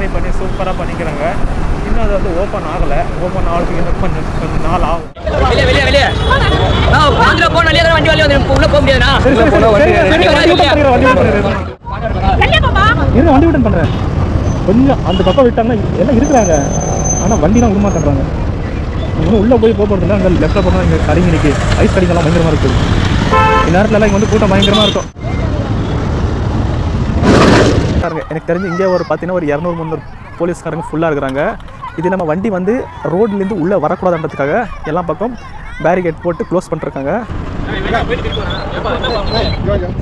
மாதிரி பண்ணி சூப்பராக பண்ணிக்கிறாங்க. இன்னும் அது வந்து ஓப்பன் ஆகலை. ஓப்பன் ஆகிறதுக்கு இன்னும் கொஞ்சம் கொஞ்சம் நாள் ஆகும். வெளியே வெளியே வெளியே. வாங்குற போன வெளியே வண்டி வெளியே வந்து உள்ள போக முடியாதுண்ணா. வண்டி விட்டன் பண்ணுறேன் கொஞ்சம் அந்த பக்கம் விட்டாங்கன்னா எல்லாம் இருக்கிறாங்க. ஆனால் வண்டிலாம் விட மாட்டேன்றாங்க. இன்னும் உள்ளே போய் போக போகிறதுல அங்கே லெஃப்ட்டில் போனால் இங்கே கடைங்க நிற்கி ஐஸ் கடைங்கெல்லாம் பயங்கரமாக இருக்குது இந்நேரத்துலலாம் இங்கே வந்து கூட்டம் பயங்கரமாக இருக்கும். பாருங்க எனக்கு தெரிஞ்சு இங்கே ஒரு பார்த்தீங்கன்னா ஒரு இரநூறு முந்நூறு போலீஸ்காரங்க ஃபுல்லாக இருக்கிறாங்க. இது நம்ம வண்டி வந்து ரோட்லேருந்து உள்ளே வரக்கூடாதுன்றதுக்காக எல்லா பக்கம் பேரிகேட் போட்டு க்ளோஸ் பண்ணிருக்காங்க.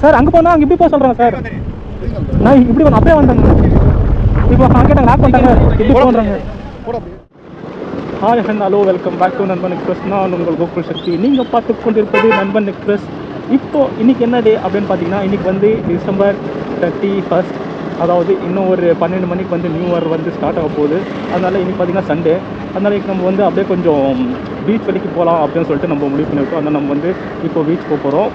சார் அங்கே போனால் அங்கே இப்படி போக சொல்கிறாங்க சார். நான் இப்படி அப்படியே வந்தேங்க இப்போ அங்கே லாக் பண்ணிட்டாங்க இப்படி போகிறாங்க hi Han hello welcome back to Nanban express நான் உங்கள் கோகுல் சக்தி. நீங்கள் பார்த்து கொண்டிருப்பது நண்பன் எக்ஸ்பிரஸ் இப்போ இன்றைக்கி என்ன டே அப்படின்னு பார்த்தீங்கன்னா இன்றைக்கி வந்து டிசம்பர் தேர்ட்டி ஃபஸ்ட் அதாவது இன்னும் ஒரு பன்னெண்டு மணிக்கு வந்து நியூ இயர் வந்து ஸ்டார்ட் ஆக போகுது. அதனால் இன்றைக்கி பார்த்தீங்கன்னா சண்டே அதனால இன்னைக்கு நம்ம வந்து அப்படியே கொஞ்சம் பீச் வரைக்கும் போகலாம் அப்படின்னு சொல்லிட்டு நம்ம முடிவு பண்ணியிருக்கோம் அதனால் நம்ம வந்து இப்போ பீச் போக போகிறோம்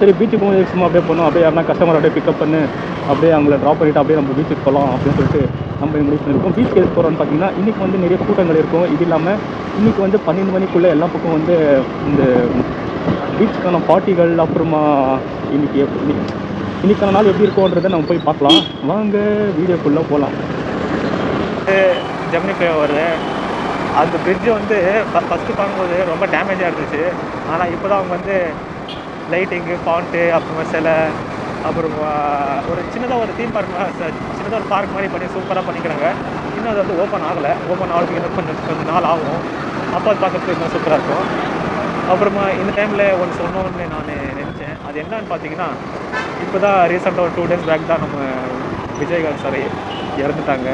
சரி பீச்சுக்கு போய் சும்மா அப்படியே போனோம் அப்படியே யாருனா கஸ்டமர் அப்படியே பிக்கப் பண்ணு. அப்படியே அவங்கள ட்ராப் பண்ணிட்டு அப்படியே நம்ம பீச்சுக்கு போகலாம் அப்படின்னு சொல்லிட்டு நம்ம முடிவு பண்ணியிருக்கோம் பீச் எதுக்கு போகிறோம்னு பார்த்தீங்கன்னா இன்றைக்கி வந்து நிறைய கூட்டங்கள் இருக்கும். இது இல்லாமல் இன்றைக்கி வந்து பன்னெண்டு மணிக்குள்ளே எல்லா பக்கம் வந்து இந்த பீச்சுக்கான பார்ட்டிகள் அப்புறமா இன்னைக்கு எப்படி இன்னைக்கான நாள் எப்படி இருக்கும்ன்றதை நம்ம போய் பார்க்கலாம். வாங்க வீடியோக்குள்ளே போகலாம் ஜெமினி ஃப்ளைஓவர் அந்த பிரிட்ஜு வந்து ஃபஸ்ட்டு பார்க்கும்போது ரொம்ப டேமேஜாக இருந்துச்சு. ஆனால் இப்போ தான் அவங்க வந்து லைட்டிங்கு ஃபாண்ட்டு அப்புறமா சிலை அப்புறம் ஒரு சின்னதாக ஒரு தீம் பார்க் சின்னதாக ஒரு பார்க் மாதிரி பண்ணி சூப்பராக பண்ணிக்கிறாங்க. இன்னும் அது வந்து ஓப்பன் ஆகலை. ஓப்பன் ஆகிறதுக்கு இன்னும் கொஞ்சம் கொஞ்சம் நாள் ஆகும். அப்போ அது பார்க்கறதுக்கு இன்னும் சூப்பராக இருக்கும். அப்புறமா இந்த டைமில் ஒன்று சொன்னோன்னு நான் நினச்சேன். அது என்னன்னு பார்த்தீங்கன்னா இப்போ தான் ரீசெண்டாக ஒரு டூ டேஸ் பேக் தான் நம்ம விஜயகாந்த் சார் இறந்துட்டாங்க.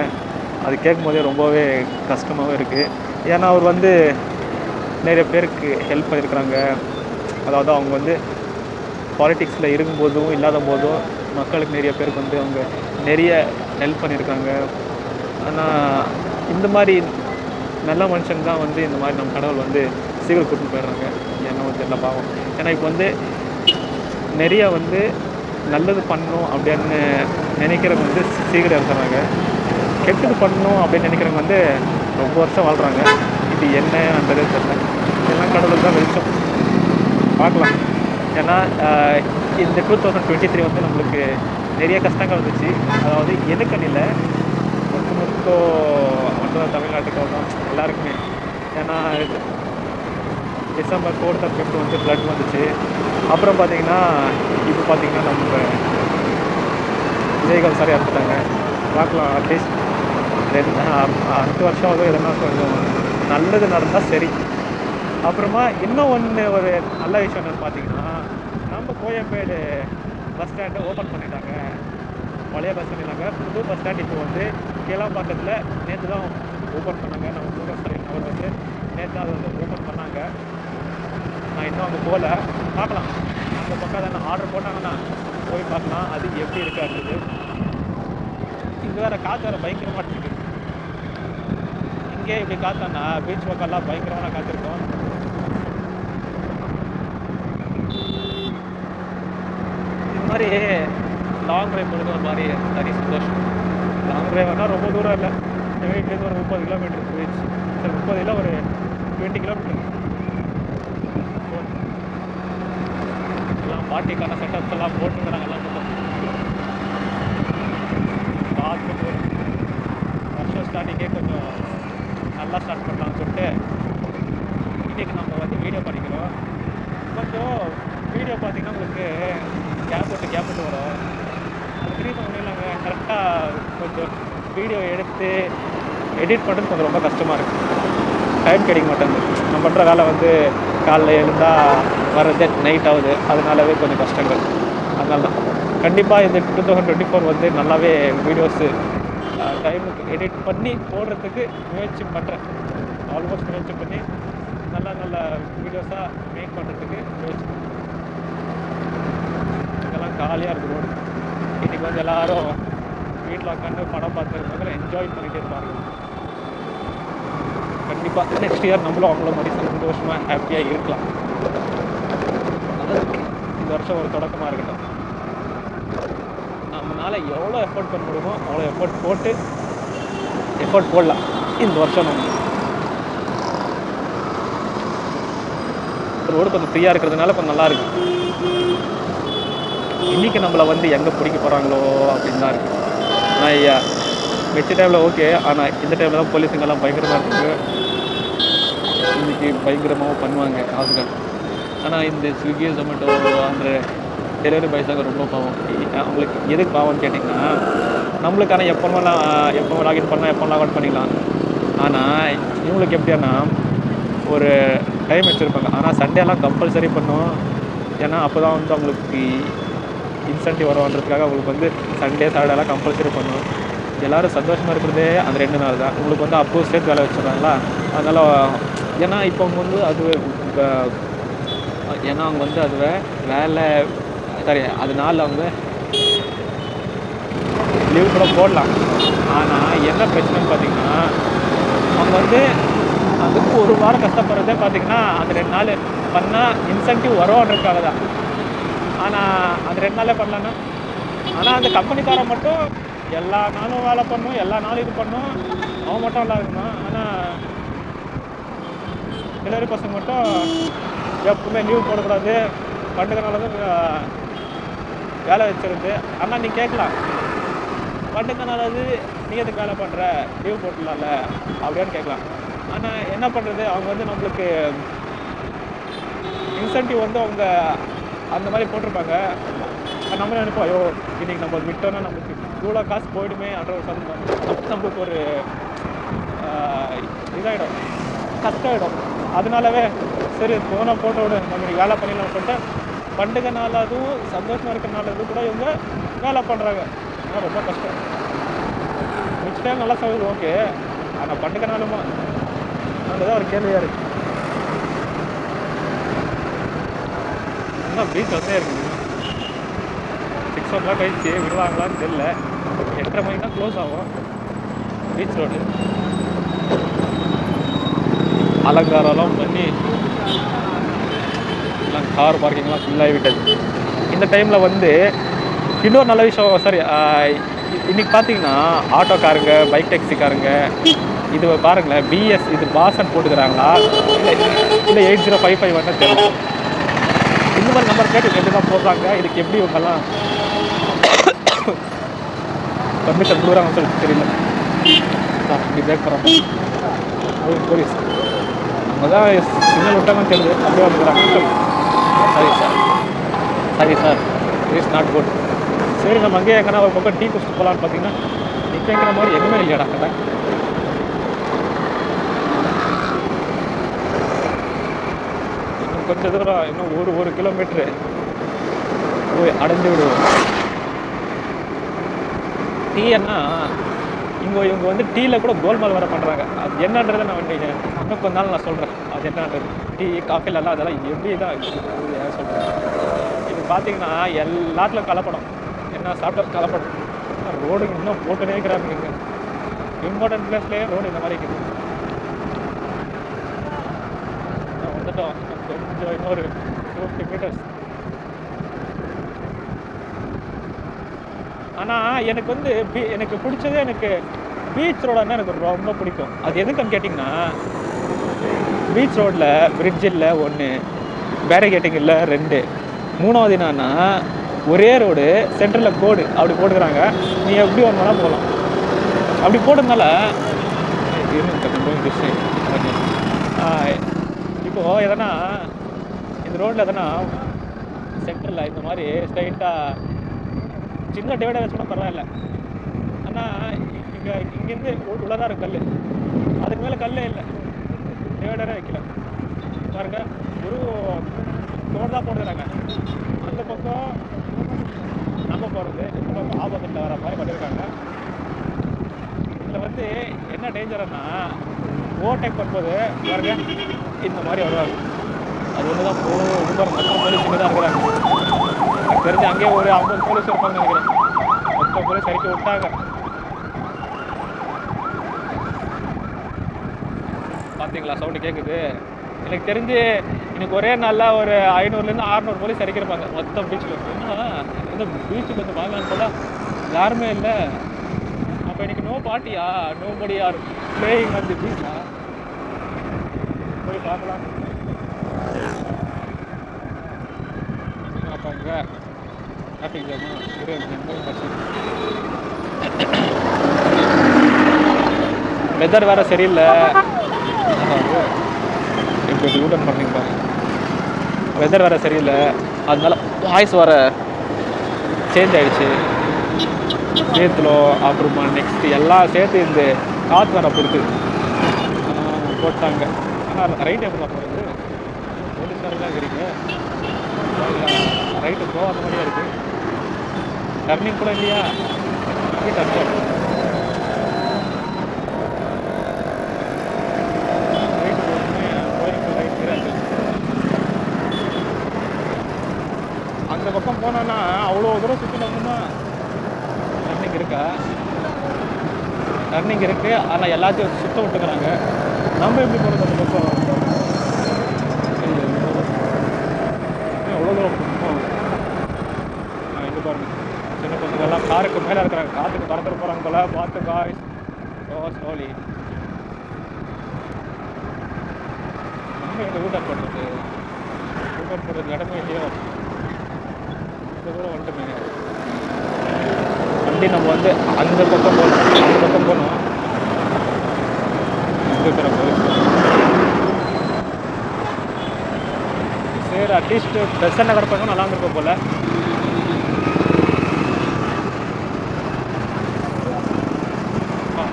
அது கேட்கும்போதே ரொம்பவே கஷ்டமாகவும் இருக்குது ஏன்னா அவர் வந்து நிறைய பேருக்கு ஹெல்ப் பண்ணியிருக்கிறாங்க. அதாவது அவங்க வந்து பாலிட்டிக்ஸில் இருக்கும்போதும் இல்லாத போதும் மக்களுக்கு நிறைய பேருக்கு வந்து அவங்க நிறைய ஹெல்ப் பண்ணியிருக்காங்க. ஆனால் இந்த மாதிரி நல்ல மனுஷங்க தான் வந்து இந்த மாதிரி நம்ம கடவுள் வந்து சீக்கிரம் கூட்டிட்டு போயிடுறாங்க. ஏன்னா வந்து எல்லாம் பாவம். ஏன்னா இப்போ வந்து நிறைய வந்து நல்லது பண்ணணும் அப்படின்னு நினைக்கிறவங்க வந்து சீக்கிரம் இருக்கிறாங்க கெட்டது பண்ணணும் அப்படின்னு நினைக்கிறவங்க வந்து ரொம்ப வருஷம் வாழ்கிறாங்க இது என்னன்றதே தெரியல. எல்லாம் கடவுள் தான் வெளிச்சம். பார்க்கலாம். ஏன்னா இந்த டூ தௌசண்ட் டுவெண்ட்டி த்ரீ வந்து நம்மளுக்கு நிறைய கஷ்டங்கள் வந்துச்சு. அதாவது எனக்குன்னு இல்லை மொத்தம் மற்ற மொத்த தான் எல்லாருக்குமே. ஏன்னா இது டிசம்பர் ஃபோர்த் ஆஃப் ஃபிஃப்த் வந்து ஃப்ளட் வந்துச்சு. அப்புறம் பார்த்தீங்கன்னா இப்போ பார்த்தீங்கன்னா நம்ம விஜயகாந்த் சார் இறந்துட்டாங்க பார்க்கலாம் அட்லீஸ்ட் ரெண்டு அடுத்த வருஷம் வந்து எதனா கொஞ்சம் நல்லது நடந்தால் சரி. அப்புறமா இன்னும் ஒன்று ஒரு நல்ல விஷயம் என்னென்னு பார்த்தீங்கன்னா நம்ம கோயம்பேடு பஸ் ஸ்டாண்டை ஓப்பன் பண்ணிட்டாங்க. பழைய பஸ் பண்ணிட்டாங்க புது பஸ் ஸ்டாண்ட் இப்போ வந்து கீழாம்பாக்கத்தில் நேற்று தான் ஓப்பன் பண்ணாங்க. நம்ம முருகன் ஸ்டாலின் அவர் வந்து நேற்று அதை வந்து ஓப்பன் பண்ணாங்க. நான் இன்னும் அங்கே போகல. பார்க்கலாம். அந்த பக்கம் தானே. ஆர்டர் போட்டாங்கன்னா போய் பார்க்கலாம். அது எப்படி இருக்காது. இங்கே வேறு காற்று வேறு பயங்கரமாக இருக்குது இங்கே இப்படி காத்தானா பீச் பக்கம்லாம் பயங்கரமான காத்திருக்கோம் இது மாதிரி லாங் ட்ரைவ் போகிறது ஒரு மாதிரி தனி சந்தோஷம். லாங் ட்ரைவ்னால் ரொம்ப தூரம் இல்லை. எங்கள் வீட்லேருந்து ஒரு முப்பது கிலோமீட்டர் பீச் சரி முப்பது இல்லை ஒரு டுவெண்ட்டி கிலோமீட்டர் எல்லாம் செட்டப்ஸ் எல்லாம் போட்டுக்கிறாங்க எல்லாம் பார்த்துட்டு வருஷம் ஸ்டார்டிங்கே கொஞ்சம் நல்லா ஸ்டார்ட் பண்ணலாம்னு சொல்லிட்டு இன்றைக்கி நம்ம வந்து வீடியோ பண்ணிக்கிறோம். கொஞ்சம் வீடியோ பார்த்தீங்கன்னா உங்களுக்கு கேப் விட்டு கேப் விட்டு வரும். திரும்ப ஒன்றும் நாங்கள் கரெக்டாக கொஞ்சம் வீடியோ எடுத்து எடிட் பண்ணுறது கொஞ்சம் ரொம்ப கஷ்டமாக இருக்குது டைம் கிடைக்க மாட்டேங்குது. நம்ம பண்ணுற வேலை வந்து காலைல எழுந்தால் வர்றதே நைட் ஆகுது. அதனாலவே கொஞ்சம் கஷ்டங்கள். அதனால தான் கண்டிப்பாக இந்த டூ தௌசண்ட் டுவெண்ட்டி ஃபோர் வந்து நல்லாவே வீடியோஸு டைமுக்கு எடிட் பண்ணி போடுறதுக்கு முயற்சி பண்ணுறேன் ஆல்மோஸ்ட் முயற்சி பண்ணி நல்ல நல்ல வீடியோஸாக மேக் பண்ணுறதுக்கு முயற்சி பண்ணுறேன் இதெல்லாம் காலியாக இருக்கு ரோடு இன்றைக்கி வந்து எல்லோரும் வீட்டில் உட்காந்து படம் பார்த்துருக்காங்க என்ஜாய் பண்ணிகிட்டே இருப்பாங்க. கண்டிப்பாக நெக்ஸ்ட் இயர் நம்மளும் அவங்கள மாதிரி சந்தோஷமாக ஹாப்பியாக இருக்கலாம். இந்த வருஷம் ஒரு தொடக்கமாக இருக்கட்டும். நம்மளால் எவ்வளோ எஃபோர்ட் பண்ண முடியுமோ அவ்வளோ எஃபோர்ட் போட்டு எஃபோர்ட் போடலாம். இந்த வருஷம் நம்ம. ரோடு கொஞ்சம் ஃப்ரீயாக இருக்கிறதுனால கொஞ்சம் நல்லா இருக்கு இன்னைக்கு நம்மளை வந்து எங்கே பிடிக்க போகிறாங்களோ அப்படின்னு தான் இருக்கு ஆனால் ஐயா மிச்ச டைமில் ஓகே ஆனால் இந்த டைமில் தான் போலீஸுங்கெல்லாம் பயங்கரமாக இருக்குது இன்னைக்கு பயங்கரமாக பண்ணுவாங்க காசுகள் ஆனால் இந்த ஸ்விக்கி ஜொமேட்டோ அந்த டெலிவரி பாய்ஸ் ரொம்ப பாவம். அவங்களுக்கு எதுக்கு பாவம்னு கேட்டிங்கன்னா நம்மளுக்கான எப்போ எப்போ லாகின் பண்ணால் எப்போ லாக் அவுட் பண்ணிக்கலாம். ஆனால் இவங்களுக்கு எப்படின்னா ஒரு டைம் வச்சுருப்பாங்க. ஆனால் சண்டேலாம் கம்பல்சரி பண்ணும். ஏன்னா அப்போ தான் வந்து அவங்களுக்கு இன்சென்டிவ் வரும்ன்றதுக்காக அவங்களுக்கு வந்து சண்டே சாட்டர்டேலாம் கம்பல்சரி பண்ணும். எல்லோரும் சந்தோஷமாக இருக்கிறதே அந்த ரெண்டு நாள் தான். உங்களுக்கு வந்து அப்போ சேர்த்து வேலை வச்சுருந்தாங்களா அதனால் ஏன்னா இப்போ அவங்க வந்து அது இப்போ ஏன்னா அவங்க வந்து அது வேலை சாரி அதனால அவங்க லீவ் கூட போடலாம். ஆனால் என்ன பிரச்சனைன்னு பார்த்தீங்கன்னா அவங்க வந்து அதுக்கு ஒரு வாரம் கஷ்டப்படுறதே பார்த்தீங்கன்னா அந்த ரெண்டு நாள் பண்ணால் இன்சென்டிவ் வரும்ன்றதுக்காக தான். ஆனால் அந்த ரெண்டு நாளே பண்ணலன்னா? ஆனால் அந்த கம்பெனிக்கார மட்டும் எல்லா நாளும் வேலை பண்ணும் எல்லா நாளும் இது பண்ணும். அவன் மட்டும் நல்லா இருக்கணும் ஆனால் டெலிவரி பசங்க மட்டும் எப்பவுமே லீவ் போடக்கூடாது. பண்டிகை நாள் வந்து வேலை வச்சிருந்து. ஆனால் நீ கேட்கலாம். பண்டிகை நாள் அது நீ எதுக்கு வேலை பண்ணுற லீவ் போட்டுடலாம்ல. அப்படின்னு கேட்கலாம். ஆனால் என்ன பண்ணுறது அவங்க வந்து நம்மளுக்கு இன்சென்டிவ் வந்து அவங்க அந்த மாதிரி போட்டிருப்பாங்க. நம்ம நினைப்போம் ஐயோ இன்னைக்கு நம்ம விட்டோம்னா நம்மளுக்கு இவ்வளோ காசு போயிடுமே என்ற ஒரு சந்தோஷம். நம்மளுக்கு ஒரு இதாகிடும் கஷ்டம் அதனாலவே சரி போன போட்டோ நம்ம வேலை பண்ணிடலாம் சொல்லிட்டு பண்டிகை நாள் அதுவும் சந்தோஷமாக இருக்கிற நாள் அது கூட இவங்க வேலை பண்ணுறாங்க ஆனால் ரொம்ப கஷ்டம். மிச்ச டைம் நல்லா சமையல் ஓகே. ஆனால் பண்டிகை நாளுமா அதுதான் ஒரு கேள்வியாக இருக்கு. இன்னும் பீச் வசதியாக இருக்குது சிக்ஸ் ஓ கிளாக் ஆயிடுச்சு விடுவாங்களான்னு தெரியல. எட்டரை மணிக்கு தான் க்ளோஸ் ஆகும். பீச் ரோடு அலங்காரம்லாம் பண்ணி எல்லாம் கார் பார்க்கிங்லாம் ஃபுல்லாகி விட்டது. இந்த டைமில் வந்து இன்னொரு நல்ல விஷயம் சாரி இன்னைக்கு பார்த்தீங்கன்னா ஆட்டோக்காரங்க பைக் டாக்ஸிக்காரங்க இது பாருங்களேன் பிஎஸ் இது பாசன் போட்டுக்கிறாங்களா? இல்லை இல்லை எயிட் ஜீரோ ஃபைவ் ஃபைவ் வந்து தெரியும் இந்த மாதிரி நம்பர் கேட்டு எப்படி தான் போடுறாங்க. இதுக்கு எப்படி இவங்கெல்லாம் பர்மிஷன் கொடுக்குறாங்கன்னு சொல்லிட்டு தெரியல. நான் இப்படி பிரேக் பண்ணுறாங்க போலீஸ். அவங்க தான் சிக்னல் விட்டாங்கன்னு தெரியுது அப்படியே வந்துக்கிறாங்க சரி சார். சரி சார். இஸ் நாட் குட் சரி நம்ம அங்கேயே எங்கன்னா ஒரு பக்கம் டீ குடிச்சிட்டு போகலான்னு பார்த்தீங்கன்னா நிற்கிற மாதிரி எதுவுமே இல்லையாடா கடை இன்னும் கொஞ்சம் தூரம் இன்னும் ஒரு ஒரு கிலோமீட்ரு போய் அடைஞ்சு விடுவோம். டீ என்ன இங்கே இவங்க வந்து டீயில் கூட கோல்மால் வேறு பண்ணுறாங்க அது என்னன்றதை நான் வந்து இன்னும் கொஞ்ச நாள் நான் சொல்கிறேன் அது என்னன்றது? டீ காஃபிலெல்லாம் அதெல்லாம் எப்படி தான் சொல்கிறேன் இது பார்த்தீங்கன்னா எல்லாத்துலையும் கலப்படம். என்ன சாப்பிட்டா கலப்படம். ரோடு இன்னும் போட்டுனே இருக்கிறாங்க இங்கே. இம்பார்ட்டன்ட் பிளேஸ்லேயே ரோடு இந்த மாதிரி இருக்குது. வந்துட்டோம். கொஞ்சம் இன்னொரு ஃபிஃப்டி மீட்டர்ஸ் ஆனால் எனக்கு வந்து பீ- எனக்கு பிடிச்சது எனக்கு பீச் ரோடுன்னா எனக்கு ரொம்ப பிடிக்கும். அது எதுக்குன்னு கேட்டிங்கன்னா பீச் ரோட்டில் பிரிட்ஜ் இல்லை ஒன்று பேரிகேட்டிங் இல்லை ரெண்டு. மூணாவது என்னன்னா ஒரே ரோடு சென்டரில் கோடு அப்படி போட்டுக்கிறாங்க. நீ எப்படி ஒன்று போகலாம். அப்படி போட்டதுனால இப்போது எதனா இந்த ரோட்டில் எதனா சென்டரில் இந்த மாதிரி ஸ்ட்ரைட்டாக சின்ன டிவைடர் வச்சு கூட பரவாயில்ல. ஆனால் இங்கே இங்கேருந்து உள்ளதாக இருக்கு கல் அதுக்கு மேலே கல்லே இல்லை. டிவைடரே வைக்கல. பாருங்க ஒரு ரோடு தான் போடுறாங்க. அந்த பக்கம் நம்ம போகிறது இந்த பக்கம் ஆப்போசிட்டில் வர மாதிரி பண்ணியிருக்காங்க இதில் வந்து என்ன டேஞ்சர்னா ஓவர்டேக் பண்ணும்போது பாருங்க இந்த மாதிரி வருவாங்க அது ஒன்று தான் போ இது மொத்தம் போலீஸ் இங்கே தான் இருக்கிறாங்க. எனக்கு தெரிஞ்சு அங்கேயே ஒரு ஐம்பது போலீஸ் இருப்பாங்க நினைக்கிறேன். மொத்தம் போலீஸ் அடிக்க விட்டாங்க. பார்த்தீங்களா சவுண்டு கேட்குது எனக்கு தெரிஞ்சு இன்னைக்கு ஒரே நாளில் ஒரு ஐநூறுலேருந்து ஆறுநூறு போலீஸ் இறக்கிருப்பாங்க மொத்தம் பீச்சில் ஏன்னா இந்த பீச்சுக்கு வந்து வாங்கலான்னு போல யாருமே இல்லை. அப்போ இன்றைக்கி நோ பாட்டியா நோபடி யார்? பிளேயிங் வந்து பீச்சா போய் பார்க்கலாம். அப்போ இங்கே டிராஃபிக் ஜாமு இருபது பர்சன்ட் வெதர் வேறு சரியில்லை. இப்போ யூட்டன் பண்ணிங்க பாருங்க வெதர் வேறு சரியில்லை. அதனால வாய்ஸ் வர சேஞ்ச் ஆயிடுச்சு. சேத்துல அப்புறமா நெக்ஸ்ட் எல்லாம் சேர்த்து இந்த காற்று வர பொறுத்து. போட்டாங்க. ஆனால் ரைட் எப்படி போகிறது போலீஸ்காரெல்லாம் இருக்கிறீங்க. ரைட்டு போகாத மாதிரியே இருக்குது டர்னிங் கூட இல்லையா? டர்னிங் ரைட்டு ரைட் அந்த பக்கம் போனோன்னா அவ்வளோ தூரம் சுற்றினோம்னா டர்னிங் இருக்கா? டர்னிங் இருக்குது ஆனால் எல்லாத்தையும் சுத்தம் விட்டுக்கிறாங்க. நம்ம எப்படி போகிறது அந்த பக்கம் ஐயோ. ஏன் அவ்வளோ தூரம் போகணும் எங்கே பாருங்க சின்ன பசங்கள்லாம் காருக்கு மேலே இருக்கிறாங்க. காற்றுக்கு பறந்துட்டு போகிறாங்க போல. பார்த்து காய்ஸ் ஓ ஸ்லோலி எங்கள் ஊட்டர் பண்ணுறது ஊட்டர் போடுறது இடமே இல்லையோ இந்த கூட வந்துட்டுமே வண்டி நம்ம வந்து அந்த பக்கம் போகணும். அந்த பக்கம் போகணும். சரி அட்லீஸ்ட் பெசன் நகர் நல்லா இருந்திருக்கும் போல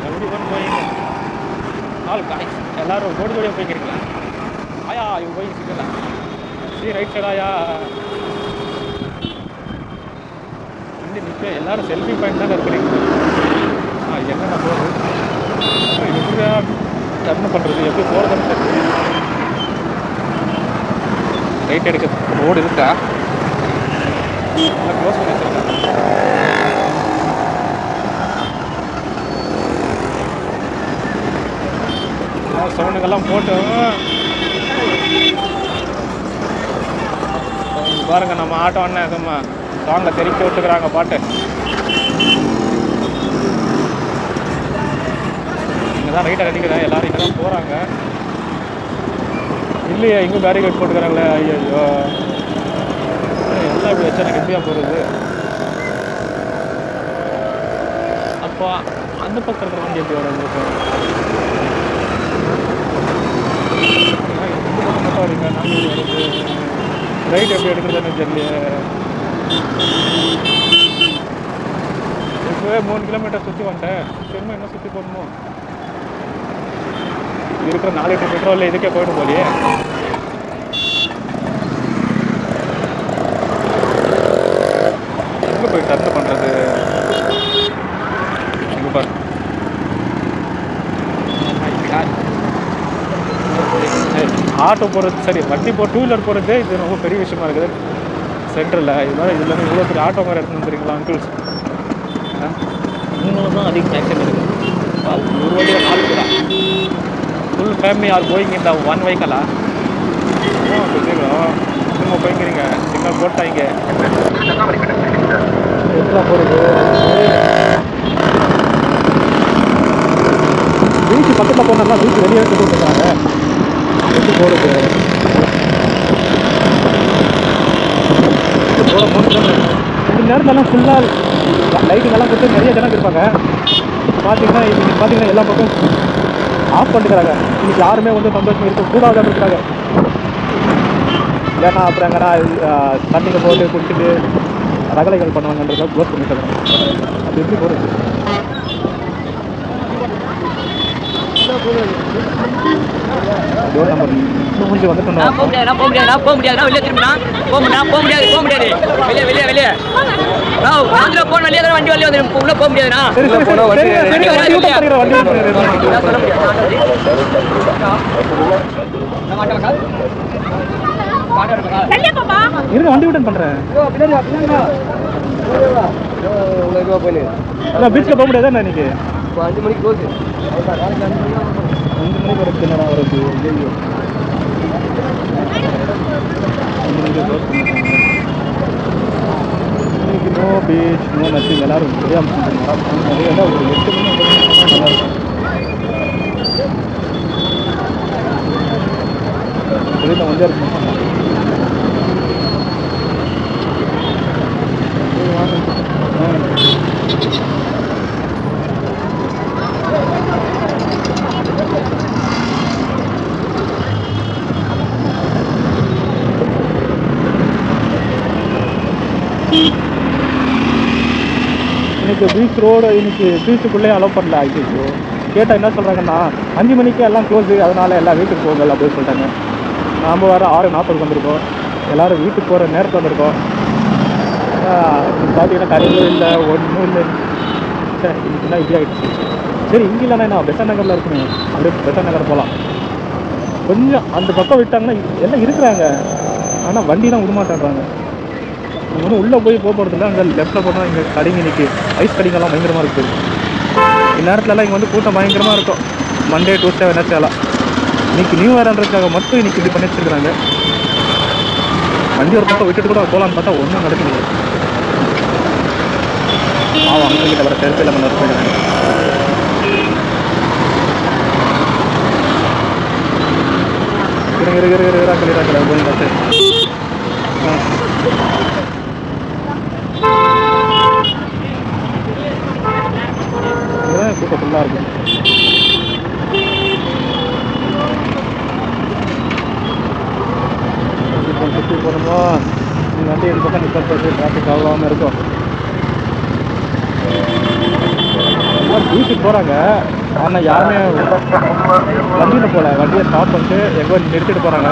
எப்படி கொண்டு போயிங்க நாலு காய் எல்லாரும் ஜோடி ஜோடியாக போய்க்கிறீங்களா ஆயா இவங்க போய் சிக்கல சரி ரைட் சைடாயா வண்டி நிற்க எல்லாரும் செல்ஃபி பாயிண்ட் தானே இருக்கிறீங்க ஆ என்னென்ன போகுது எப்படி டர்ன் பண்ணுறது எப்படி போகிறதுன்னு தெரியல. ரைட் எடுக்க ரோடு இருக்கா? எல்லாம் க்ளோஸ் பண்ணி வச்சிருக்காங்க சவுண்டுக்கெல்லாம் போட்டு. பாருங்க நம்ம ஆட்டோ அண்ணன் சும்மா சாங்கை தெறிக்க விட்டுக்கிறாங்க பாட்டு. இங்கே தான் ரைட்டாக கட்டிக்கிறேன் எல்லாரும் இங்கே தான் போகிறாங்க இல்லையே இங்கே பேரிகேட் போட்டுக்கிறாங்களே ஐயோ எல்லாம் இப்படி வச்சா எனக்கு எப்படியா போகிறது அப்போ அந்த பக்கம் இருக்கிற வண்டி எப்படி வரும் இந்த பக்கம்? ஆ, பாருங்க பக்கம் வருது. ரைட் எப்படி எடுக்கிறதுன்னு தெரியல இப்போ மூணு கிலோமீட்டர் சுற்றி வந்துட்டேன். திரும்ப என்ன சுற்றி போடணும்? இருக்கிற நாலு லிட்டர் பெட்ரோலில் இதுக்கே போயிடும் போலியே. எங்கே போய் டர்ன் பண்ணுறது இங்கே பாரு ஆட்டோ போகிறது சரி வண்டி போ டூ வீலர் போகிறது இது ரொம்ப பெரிய விஷயமா இருக்குது. சென்டரில் இதனால இதில் இவ்வளோ பெரிய ஆட்டோ மாதிரி எடுத்து வந்துருக்கீங்களா அங்கிள்ஸ் நீங்களும் தான் அதிக ஆக்சிடென்ட் இருக்குது ஒரு வழியாக நாலு பேரா? ஃபுல் ஃபேமிலி ஆர் கோயிங் இந்த ஒன் வெஹிக்கலா சீக்கிரம் திரும்ப போய்க்கிறீங்க. சிக்னல் போட்டாங்க எவ்வளோ போகிறது பீச் பக்கத்தில் போனாலும் பீச் வெளியே எடுத்து போட்டுருக்காங்க எப்படி போகிறது போட போட்டு இந்த நேரத்துலலாம் ஃபுல்லாக லைட்டுங்கெல்லாம் கொடுத்து நிறைய ஜனம் இருப்பாங்க. பார்த்தீங்கன்னா இன்னைக்கு பார்த்தீங்கன்னா எல்லா பக்கம் ஆஃப் பண்ணிக்கிறாங்க. இன்னைக்கு யாருமே வந்து சந்தோஷம் இருக்கக்கூடாதுன்னு இருக்காங்க ஏன்னா அப்புறம் எங்கன்னா தண்ணிங்க போட்டு குடிச்சிட்டு ரகலைகள் பண்ணுவாங்கன்றத க்ளோஸ் பண்ணி சொல்கிறாங்க அது எப்படி போகிறது டோர் நம்பர் இன்னும் கொஞ்சம் வந்துட்டோம் நான் போக முடியாது நான் போக முடியாது நான் போக முடியாது நான் வெளியே திரும்பினா போக முடியாது போக முடியாது போக முடியாது வெளியே வெளியே வெளியே நான் ஆந்திரா போன வெளியே வண்டி வெளியே வந்து உள்ள போக முடியாதுண்ணா வண்டி வண்டி சரி, வராது வண்டி வெளியே. விட்டு வண்டி விட்டு நான் சொல்ல முடியாது நான் மாட்டேன் காட்டு இருக்கா? இருங்க வண்டி விட்டு பண்ணுறேன் அதான் பீச்சில் போக முடியாதா இன்னைக்கு இப்போ அஞ்சு மணிக்கு போகுது அஞ்சு மணிக்கு வரைக்கும் என்னடா வருது ஐயோ இன்னைக்கு நோ பீச் நோ நத்திங் எல்லாரும் தெரியாமல் நிறைய ஒரு எட்டு மணி நல்லா இருக்கும். புரியல வந்தே இருக்கும் இன்னைக்கு பீச் ரோடு இன்னைக்கு பீச்சுக்குள்ளே அலோவ் பண்ணல ஐயோ கேட்டால் என்ன சொல்கிறாங்கன்னா அஞ்சு மணிக்கு எல்லாம் க்ளோஸு அதனால் எல்லாம் வீட்டுக்கு போங்கள் அப்படின்னு சொல்லிட்டாங்க. நாம் வேறு ஆறு நாற்பதுக்கு வந்திருக்கோம். எல்லோரும் வீட்டுக்கு போகிற நேரத்தில் வந்திருக்கோம். பார்த்தீங்கன்னா கடையும் இல்லை ஒன்றும் இல்லை. சரி இன்னைக்கு இப்படி ஆகிடுச்சு சரி இங்கே இல்லைன்னா என்ன? பெசன் நகரில் இருக்கணும். அப்படியே பெசன் நகர் போகலாம் கொஞ்சம் அந்த பக்கம் விட்டாங்கன்னா எல்லாம் இருக்கிறாங்க. ஆனால் வண்டிலாம் விடமாட்டேன்றாங்க. ஒன்றும் உள்ளே போய் போக இல்லை. அங்கே லெஃப்ட்டில் போனால் இங்கே கடைங்க இன்னைக்கு ஐஸ் கடைங்கெல்லாம் பயங்கரமாக இருக்குது இந்நேரத்துலலாம் இங்கே வந்து கூட்டம் பயங்கரமாக இருக்கும். மண்டே டூஸ்டே வெனஸ்டே இன்றைக்கி இன்னைக்கு நியூ இயர்ன்றதுக்காக மட்டும் இன்றைக்கி இப்படி பண்ணி வச்சிருக்காங்க வண்டி ஒரு பக்கம் விட்டுட்டு கூட போகலான்னு பார்த்தா ஒன்றும் நடக்கலையே ஆமாம் அங்கே கிட்ட வர செல்ஃபியில் பண்ண போயிருக்காங்க இருங்க இருங்க இருங்க இருங்க இராக்கல போய் பார்த்து ஆ. கூட்டம் ஃபுல்லாக இருக்கும். இப்போ சுற்றி போகணுமோ நீங்கள் வண்டி இது பக்கம் நிற்கிறது டிராஃபிக் ஆகாமல் இருக்கும். எல்லாம் பீச்சுக்கு போகிறாங்க ஆனால் யாருமே வண்டியில் போகல. வண்டியை ஸ்டாப் பண்ணிட்டு எங்கே நிறுத்திட்டு போகிறாங்க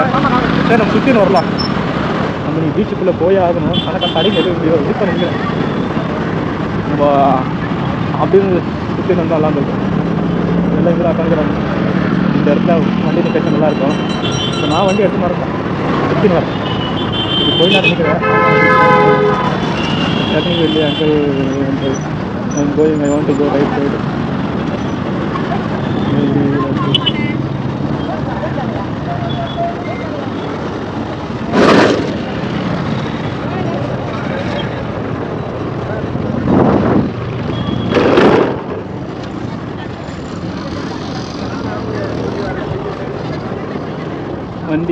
சரி நம்ம சுற்றின்னு வரலாம். நம்ம நீ பீச்சுக்குள்ளே போயே ஆகணும். ஆனால் தடி எதுவும் முடியும் இது பண்ணிக்கிறேன் நம்ம அப்படின்னு சுற்றி வந்தால் நல்லா இருக்கும் எல்லாம் இதில் உட்காந்துக்கிறாங்க இந்த இடத்துல வண்டி நிற்கிறது நல்லா இருக்கும் இப்போ நான் வண்டி எடுத்து வரேன் சுற்றின்னு வரேன் இது போய் நான் நினைக்கிறேன் டெக்னிக் இல்லையா uncle uncle I'm going I want to go right side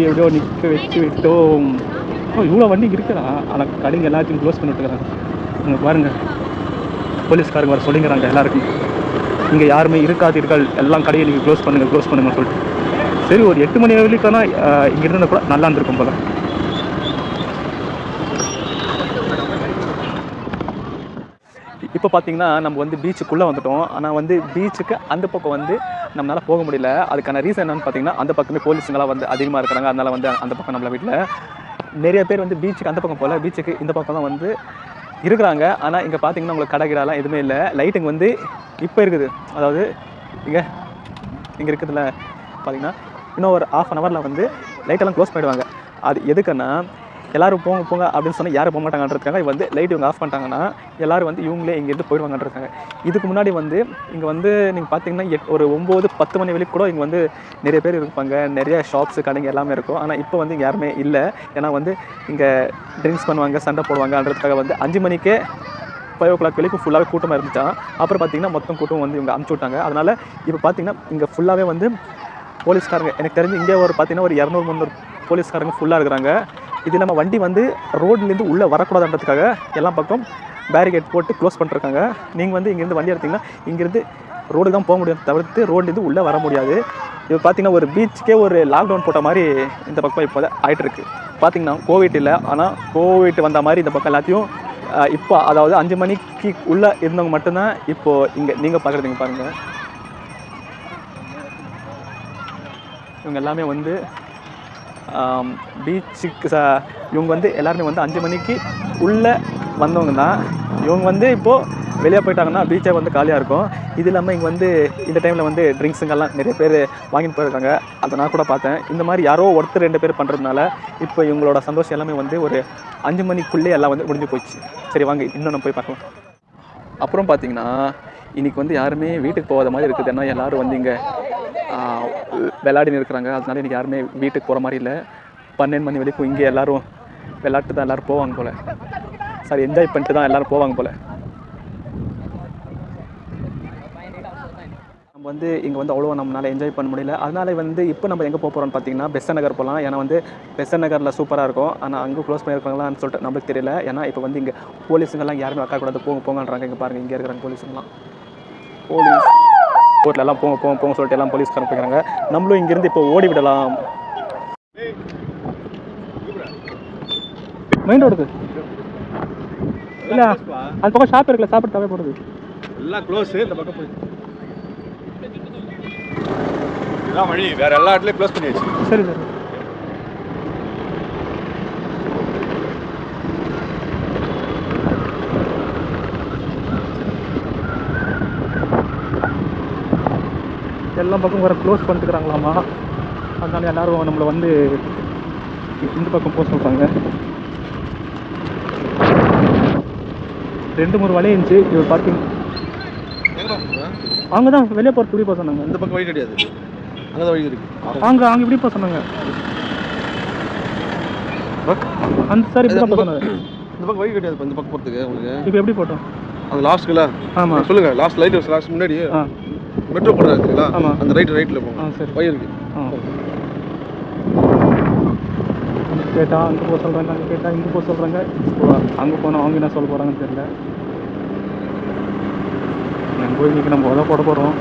வண்டி எப்படியோ நிற்க வச்சு விட்டோம். ஓ இவ்வளோ வண்டி இருக்குதா ஆனால் கடைங்க எல்லாத்தையும் க்ளோஸ் பண்ணி விட்டுக்கிறாங்க இங்கே பாருங்கள் போலீஸ்காரங்க வர சொல்லிங்கிறாங்க எல்லாருக்கும். இங்கே யாருமே இருக்காதீர்கள். எல்லாம் கடையை நீங்கள் க்ளோஸ் பண்ணுங்கள் க்ளோஸ் பண்ணுங்கன்னு சொல்லிட்டு. சரி ஒரு எட்டு மணி வரைக்கும் இங்கே இருந்தால் கூட நல்லா இருந்திருக்கும் போல. இப்போ பார்த்தீங்கன்னா நம்ம வந்து பீச்சுக்குள்ளே வந்துட்டோம். ஆனால் வந்து பீச்சுக்கு அந்த பக்கம் வந்து நம்மளால் போக முடியல. அதுக்கான ரீசன் என்னென்னு பார்த்தீங்கன்னா அந்த பக்கமே போலீஸுங்களாம் வந்து அதிகமாக இருக்கிறாங்க. அதனால் வந்து அந்த பக்கம் நம்மள வீட்டில் நிறைய பேர் வந்து பீச்சுக்கு அந்த பக்கம் போகல. பீச்சுக்கு இந்த பக்கம் தான் வந்து இருக்கிறாங்க. ஆனால் இங்கே பார்த்தீங்கன்னா உங்களுக்கு கடை கிடாலாம் எதுவுமே இல்லை. லைட்டிங் வந்து இப்போ இருக்குது. அதாவது இங்கே இங்கே இருக்குதுல்ல பார்த்தீங்கன்னா இன்னும் ஒரு ஆஃப் அன் ஹவரில் வந்து லைட்டெல்லாம் க்ளோஸ் பண்ணிடுவாங்க. அது எதுக்குன்னா எல்லாரும் போங்க போங்க அப்படின்னு சொன்னால் யாரும் போக மாட்டாங்கன்றதுக்காக வந்து லைட் இவங்க ஆஃப் பண்ணிட்டாங்கன்னா எல்லாரும் வந்து இவங்களே இங்கேருந்து போயிடுவாங்கன்றதுக்காக இதுக்கு முன்னாடி வந்து இங்கே வந்து நீங்கள் பார்த்தீங்கன்னா எட் ஒரு ஒம்பது பத்து மணி வரைக்கும் கூட இங்கே வந்து நிறைய பேர் இருப்பாங்க. நிறைய ஷாப்ஸ் கடைங்க எல்லாமே இருக்கும். ஆனால் இப்போ வந்து இங்கே யாருமே இல்லை. ஏன்னா வந்து இங்கே ட்ரிங்க்ஸ் பண்ணுவாங்க சண்டை போடுவாங்கன்றதுக்காக வந்து அஞ்சு மணிக்கே ஃபைவ் ஓ கிளாக் வரைக்கும் ஃபுல்லாகவே கூட்டமாக இருந்துச்சான் அப்புறம் பார்த்தீங்கன்னா மொத்தம் கூட்டம் வந்து இவங்க அமுச்சு விட்டாங்க. அதனால் இப்போ பார்த்தீங்கன்னா இங்கே ஃபுல்லாகவே வந்து போலீஸ்காரங்க எனக்கு தெரிஞ்சு இங்கே ஒரு பார்த்தீங்கன்னா ஒரு இரநூறு முந்நூறு போலீஸ்காரங்க ஃபுல்லாக இருக்கிறாங்க. இது இல்லாமல் வண்டி வந்து ரோட்லேருந்து உள்ளே வரக்கூடாதுன்றதுக்காக எல்லா பக்கம் பேரிகேட் போட்டு க்ளோஸ் பண்ணிருக்காங்க. நீங்கள் வந்து இங்கேருந்து வண்டி எடுத்திங்கன்னா இங்கேருந்து ரோடு தான் போக முடியும். தவிர்த்து ரோட்லேருந்து உள்ளே வர முடியாது. இப்போ பார்த்தீங்கன்னா ஒரு பீச்சுக்கே ஒரு லாக்டவுன் போட்ட மாதிரி இந்த பக்கம் இப்போ ஆகிட்டுருக்கு பார்த்தீங்கன்னா கோவிட் இல்லை ஆனால் கோவிட் வந்த மாதிரி இந்த பக்கம் எல்லாத்தையும் இப்போ அதாவது அஞ்சு மணிக்கு உள்ளே இருந்தவங்க மட்டும்தான் இப்போது இங்கே நீங்கள் பார்க்குறதுங்க பாருங்கள் இவங்க எல்லாமே வந்து பீச்சுக்கு ச இவங்க வந்து எல்லாருமே வந்து அஞ்சு மணிக்கு உள்ளே வந்தவங்க தான். இவங்க வந்து இப்போது வெளியே போயிட்டாங்கன்னா பீச்சே வந்து காலியாக இருக்கும். இது இல்லாமல் இங்கே வந்து இந்த டைமில் வந்து ட்ரிங்க்ஸுங்கெல்லாம் நிறைய பேர் வாங்கிட்டு போயிருக்காங்க. அதை நான் கூட பார்த்தேன். இந்த மாதிரி யாரோ ஒருத்தர் ரெண்டு பேர் பண்ணுறதுனால இப்போ இவங்களோட சந்தோஷம் எல்லாமே வந்து ஒரு அஞ்சு மணிக்குள்ளே எல்லாம் வந்து முடிஞ்சு போச்சு. சரி வாங்க இன்னும் நம்ம போய் பார்க்கலாம். அப்புறம் பார்த்தீங்கன்னா இன்றைக்கி வந்து யாருமே வீட்டுக்கு போகாத மாதிரி இருக்குது. ஏன்னா எல்லாரும் வந்து இங்கே விளாடின்னு இருக்கிறாங்க. அதனால இன்றைக்கி யாருமே வீட்டுக்கு போகிற மாதிரி இல்லை. பன்னெண்டு மணி வரைக்கும் இங்கே எல்லோரும் விளையாட்டு தான் எல்லோரும் போவாங்க போல். சாரி என்ஜாய் பண்ணிட்டு தான் எல்லோரும் போவாங்க போல். நம்ம வந்து இங்கே வந்து அவ்வளோ நம்மளால் என்ஜாய் பண்ண முடியல. அதனால வந்து இப்போ நம்ம எங்கே போக போகிறோம்னு பார்த்தீங்கன்னா பெசன் நகர் போகலாம் ஏன்னா வந்து பெசன் நகரில் சூப்பராக இருக்கும். ஆனால் அங்கே க்ளோஸ் பண்ணியிருக்காங்களான்னு சொல்லிட்டு நம்மளுக்கு தெரியல. ஏன்னா இப்போ வந்து இங்கே போலீஸுங்கெல்லாம் யாருமே அக்கா கூடாது போங்க போங்கன்றாங்க. இங்கே பாருங்கள் இங்கே இருக்கிறாங்க போலீஸுங்கெல்லாம். போலீஸ் கோர்ட்டில் எல்லாம் போங்க போங்க போங்க சொல்லிட்டு எல்லாம் போலீஸ் அனுப்பிக்கிறாங்க நம்மளும் இங்கேருந்து இப்போ ஓடி விடலாம் மெயின் ரோடுக்கு இல்லை அந்த பக்கம் ஷாப் இருக்குல்ல சாப்பிட்டு தவே போடுது எல்லாம் க்ளோஸ் இந்த பக்கம் போய். இதான் வழி வேற எல்லா இடத்துலயும் க்ளோஸ் பண்ணியாச்சு. சரி சரி. எல்லா பக்கம் வர க்ளோஸ் பண்ணிட்டுக்கிறாங்களாமா அதனால எல்லாரும் நம்மளை வந்து இந்த பக்கம் போக சொல்கிறாங்க ரெண்டு மூணு வழி இருந்துச்சு. இவர் பார்க்கிங் அவங்க தான் வெளியே போகிற துடி போக சொன்னாங்க. இந்த பக்கம் வழி கிடையாது. அங்கதான் வழி இருக்கு. அவங்க அவங்க இப்படி போக சொன்னாங்க. அந்த சார் இப்படி தான் போக சொன்னாங்க. இந்த பக்கம் வழி கிடையாது இந்த பக்கம் போறதுக்கு உங்களுக்கு. இப்போ எப்படி போட்டோம்? அது லாஸ்ட்ல ஆமாம் சொல்லுங்க லாஸ்ட் லைட் லாஸ்ட் முன்னாடி மெட்ரோ போடுறாங்க இருக்குங்களா ஆமா. அந்த ரைட் ரைட்ல ஆ போங்க சரி. வழி இருக்கு. ஆ. கேட்டால் அங்கே போக சொல்கிறாங்க அங்கே கேட்டால் இங்கே போக சொல்கிறாங்க அங்கே போனால் அவங்க என்ன சொல்ல போகிறாங்கன்னு தெரியல. நம்ம போய் இன்னைக்கு நம்ம உதவ போட போகிறோம்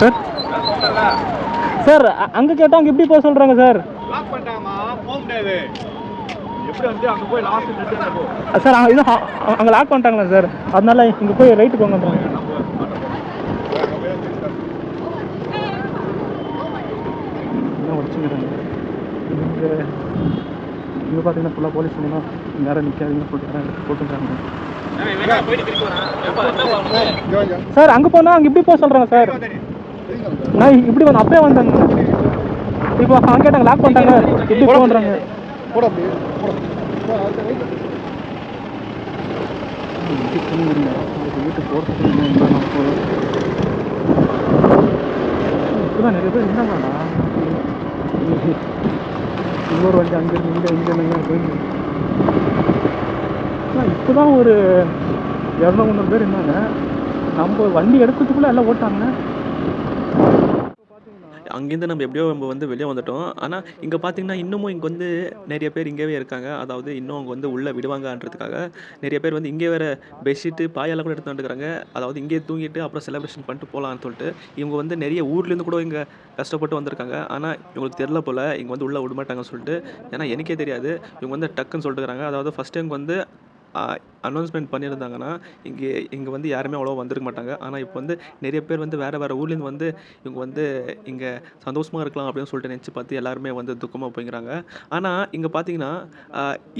சார். சார் அங்கே கேட்டால் அங்கே எப்படி போக சொல்கிறாங்க சார்? சார் அங்கே இது அங்கே லாக் பண்ணிட்டாங்களா சார்? அதனால இங்கே போய் ரைட்டு போங்க என்ன இங்கே இங்கே பார்த்தீங்கன்னா ஃபுல்லாக போலீஸ் சொன்னால் நேரம் நிற்காதீங்க சொல்லிட்டு போட்டுருக்காங்க சார் அங்கே போனால் அங்கே இப்படி போக சொல்கிறாங்க சார். நான் இப்படி வந்து அப்படியே வந்தாங்க இப்போ அங்கே கேட்டாங்க லாக் பண்ணிட்டாங்க. இப்படி போன்றாங்க போட அப்படி வீட்டுக்கு போகிறதுக்கு இப்போதான் நிறைய பேர் இருந்தாங்கடா இன்னொரு வண்டி அங்கேருந்து இங்கே இங்கே இங்கே போயிட்டு இப்போ தான் ஒரு இரநூறு முந்நூறு பேர் இருந்தாங்க. நம்ம வண்டி எடுக்கிறதுக்குள்ளே எல்லாம் ஓட்டாங்க. அங்கேருந்து நம்ம எப்படியோ நம்ம வந்து வெளியே வந்துட்டோம். ஆனால் இங்கே பார்த்தீங்கன்னா இன்னமும் இங்கே வந்து நிறைய பேர் இங்கேவே இருக்காங்க. அதாவது இன்னும் அவங்க வந்து உள்ளே விடுவாங்கன்றதுக்காக நிறைய பேர் வந்து இங்கே வேறு பெட்ஷீட்டு பாயெல்லாம் கூட எடுத்து வந்துக்கிறாங்க அதாவது இங்கேயே தூங்கிட்டு அப்புறம் செலிப்ரேஷன் பண்ணிட்டு போகலான்னு சொல்லிட்டு இவங்க வந்து நிறைய ஊர்லேருந்து கூட இங்கே கஷ்டப்பட்டு வந்திருக்காங்க. ஆனால் இவங்களுக்கு தெரில போல் இங்கே வந்து உள்ளே விடமாட்டாங்கன்னு சொல்லிட்டு. ஏன்னா எனக்கே தெரியாது. இவங்க வந்து டக்குன்னு சொல்லிட்டு அதாவது ஃபஸ்ட் டைம் வந்து அனௌன்ஸ்மெண்ட் பண்ணியிருந்தாங்கன்னா இங்கே இங்கே வந்து யாருமே அவ்வளோ வந்திருக்க மாட்டாங்க. ஆனால் இப்போ வந்து நிறைய பேர் வந்து வேறு வேறு ஊர்லேருந்து வந்து இவங்க வந்து இங்கே சந்தோஷமாக இருக்கலாம் அப்படின்னு சொல்லிட்டு நினச்சி பார்த்து எல்லாருமே வந்து துக்கமாக போய்ங்கிறாங்க ஆனால் இங்கே பார்த்தீங்கன்னா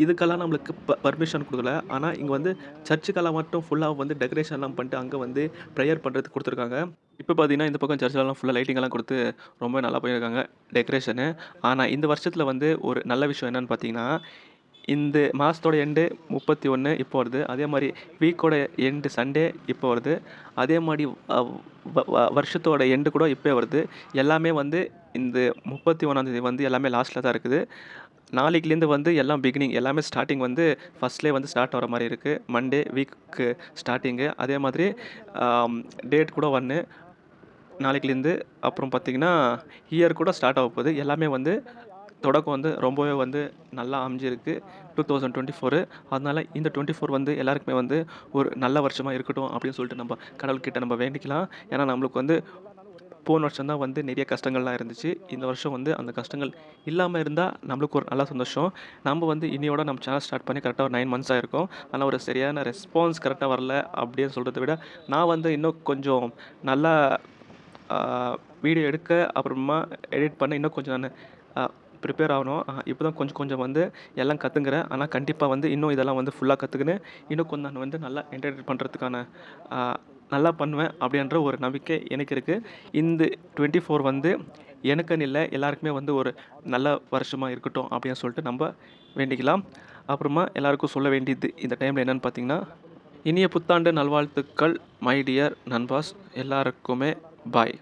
இதுக்கெல்லாம் நம்மளுக்கு ப பர்மிஷன் கொடுக்கல. ஆனால் இங்கே வந்து சர்ச்சுக்கெல்லாம் மட்டும் ஃபுல்லாக வந்து டெக்கரேஷன்லாம் பண்ணிட்டு அங்கே வந்து ப்ரேயர் பண்ணுறதுக்கு கொடுத்துருக்காங்க. இப்போ பார்த்தீங்கன்னா இந்த பக்கம் சர்ச்சிலலாம் ஃபுல்லாக லைட்டிங்கெல்லாம் கொடுத்து ரொம்ப நல்லா பண்ணியிருக்காங்க டெக்கரேஷனு ஆனால் இந்த வருஷத்தில் வந்து ஒரு நல்ல விஷயம் என்னன்னு பார்த்தீங்கன்னா இந்த மாதத்தோட எண்டு முப்பத்தி ஒன்று இப்போ வருது. அதே மாதிரி வீக்கோட எண்டு சண்டே இப்போ வருது. அதே மாதிரி வருஷத்தோட எண்டு கூட இப்போ வருது. எல்லாமே வந்து இந்த முப்பத்தி ஒன்றாந்தேதி வந்து எல்லாமே லாஸ்ட்டில் தான் இருக்குது. நாளைக்குலேருந்து வந்து எல்லாம் பிகினிங் எல்லாமே ஸ்டார்டிங் வந்து ஃபஸ்ட்லேயே வந்து ஸ்டார்ட் ஆகிற மாதிரி இருக்குது மண்டே வீக்கு ஸ்டார்டிங்கு அதே மாதிரி டேட் கூட ஒன்று நாளைக்குலேருந்து அப்புறம் பார்த்திங்கன்னா இயர் கூட ஸ்டார்ட் ஆக போகுது. எல்லாமே வந்து தொடக்கம் வந்து ரொம்பவே வந்து நல்லா அமைஞ்சிருக்கு. டூ தௌசண்ட் டுவெண்ட்டி ஃபோரு அதனால் இந்த டுவெண்ட்டி ஃபோர் வந்து எல்லாருக்குமே வந்து ஒரு நல்ல வருஷமாக இருக்கட்டும் அப்படின்னு சொல்லிட்டு நம்ம கடவுள்கிட்ட நம்ம வேண்டிக்கலாம். ஏன்னா நம்மளுக்கு வந்து போன வருஷம் தான் வந்து நிறைய கஷ்டங்கள்லாம் இருந்துச்சு. இந்த வருஷம் வந்து அந்த கஷ்டங்கள் இல்லாமல் இருந்தால் நம்மளுக்கு ஒரு நல்ல சந்தோஷம். நம்ம வந்து இனியோட நம்ம சேனல் ஸ்டார்ட் பண்ணி கரெக்டாக ஒரு நைன் மந்த்ஸ் இருக்கும். ஆனால் ஒரு சரியான ரெஸ்பான்ஸ் கரெக்டாக வரல அப்படின்னு சொல்கிறத விட நான் வந்து இன்னும் கொஞ்சம் நல்லா வீடியோ எடுக்க அப்புறமா எடிட் பண்ண இன்னும் கொஞ்சம் நான் ப்ரிப்பேர் ஆகணும். இப்போ தான் கொஞ்சம் கொஞ்சம் வந்து எல்லாம் கற்றுங்கிறேன் ஆனால் கண்டிப்பாக வந்து இன்னும் இதெல்லாம் வந்து ஃபுல்லாக கற்றுக்கின்னு இன்னும் கொஞ்சம் நான் வந்து நல்லா என்டர்டைன் பண்ணுறதுக்கான நல்லா பண்ணுவேன் அப்படின்ற ஒரு நம்பிக்கை எனக்கு இருக்குது இந்த டுவெண்ட்டி ஃபோர் வந்து எனக்குன்னு இல்லை எல்லாருக்குமே வந்து ஒரு நல்ல வருஷமாக இருக்கட்டும் அப்படின்னு சொல்லிட்டு நம்ம வேண்டிக்கலாம். அப்புறமா எல்லாருக்கும் சொல்ல வேண்டியது இந்த டைமில் என்னென்னு பார்த்தீங்கன்னா இனிய புத்தாண்டு நல்வாழ்த்துக்கள் மை டியர் நண்பாஸ். எல்லாருக்குமே பாய்